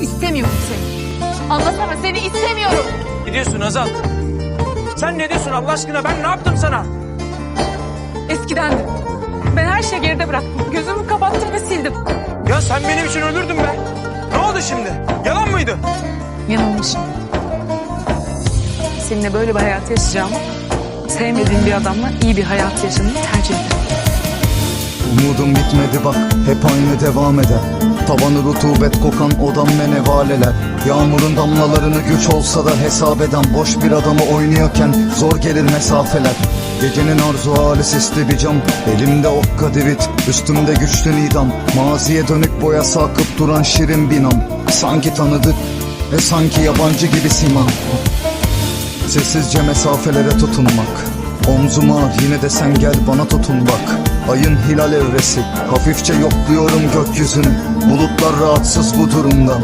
İstemiyorum seni. Anlasana seni istemiyorum. Ne diyorsun Azal? Sen ne diyorsun Allah aşkına ben ne yaptım sana? Eskidendi. Ben her şeyi geride bıraktım. Gözümü kapattım ve sildim. Ya sen benim için ölürdün be. Ne oldu şimdi? Yalan mıydı? Yanılmışım. Seninle böyle bir hayat yaşayacağımı, sevmediğim bir adamla iyi bir hayat yaşamayı tercih ederim. Umudum bitmedi bak hep aynı devam eder. Tavanı rutubet kokan odam ve nevaleler. Yağmurun damlalarını güç olsa da hesap eden Boş bir adamı oynuyorken zor gelir mesafeler. Gecenin arzu hali sisli bir cam Elimde okka divit üstümde güçlü nidam. Maziye dönük boyası akıp duran şirin binam. Sanki tanıdık ve sanki yabancı gibi siman. Sessizce mesafelere tutunmak Omzum ağır yine de sen gel bana tutun bak. Ayın hilal evresi Hafifçe yokluyorum gökyüzünü. Bulutlar rahatsız bu durumdan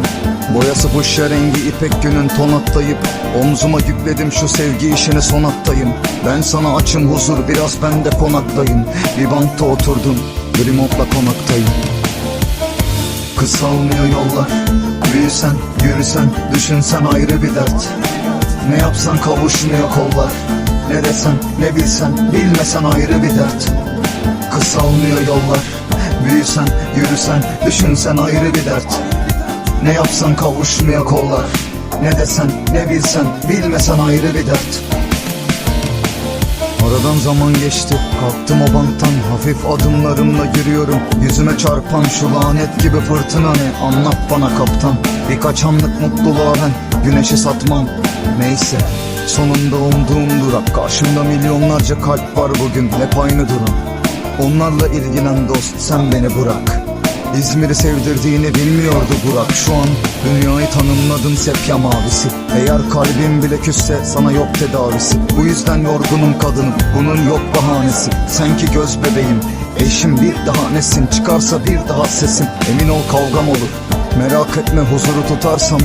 Boyası bu rengi ipek günün ton atlayıp Omzuma yükledim şu sevgi işini son attayım Ben sana açım huzur biraz ben de konaklayım. Bir bankta oturdum Remote'la konaktayım. Kısalmıyor yollar Büyüsen, yürüsen, düşünsen ayrı bir dert. Ne yapsan kavuşmuyor kollar Ne desen, ne bilsen, bilmesen ayrı bir dert. Kısalmıyor yollar Büyüsen, yürüsen, düşünsen ayrı bir dert. Ne yapsan kavuşmuyor kollar Ne desen, ne bilsen, bilmesen ayrı bir dert. Aradan zaman geçti Kalktım o banktan Hafif adımlarımla yürüyorum. Yüzüme çarpan şu lanet gibi fırtına ne? Anlat bana kaptan Birkaç anlık mutluluğa ben Güneşi satmam. Neyse Sonunda umduğum durak Karşımda milyonlarca kalp var bugün. Hep aynı durum. Onlarla ilgilen dost sen beni bırak. İzmir'i sevdirdiğini bilmiyordu Burak. Şu an dünyayı tanımladın sepya mavisi. Eğer kalbim bile küsse sana yok tedavisi. Bu yüzden yorgunum kadınım. Bunun yok bahanesi. Sen ki göz bebeğim. Eşim bir daha nesin? Çıkarsa bir daha sesim emin ol kavgam olur. Merak etme huzuru tutarsam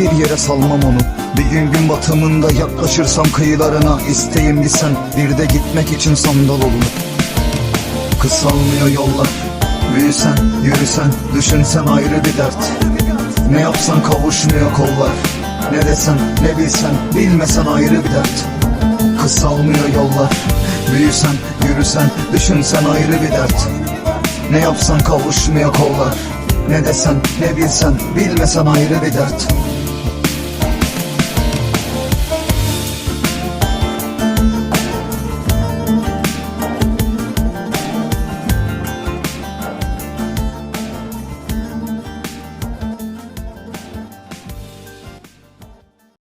bir yere salmam onu. Bir gün gün batımında yaklaşırsam kıyılarına isteğim sen. Bir de gitmek için sandal olur Kısalmıyor yollar. Büyüsen, yürüsen, düşünsen ayrı bir dert. Ne yapsan kavuşmuyor kollar. Ne desen, ne bilsen, bilmesen ayrı bir dert. Kısalmıyor yollar. Büyüsen, yürüsen, düşünsen ayrı bir dert. Ne yapsan kavuşmuyor kollar. Ne desen, ne bilsen, bilmesen ayrı bir dert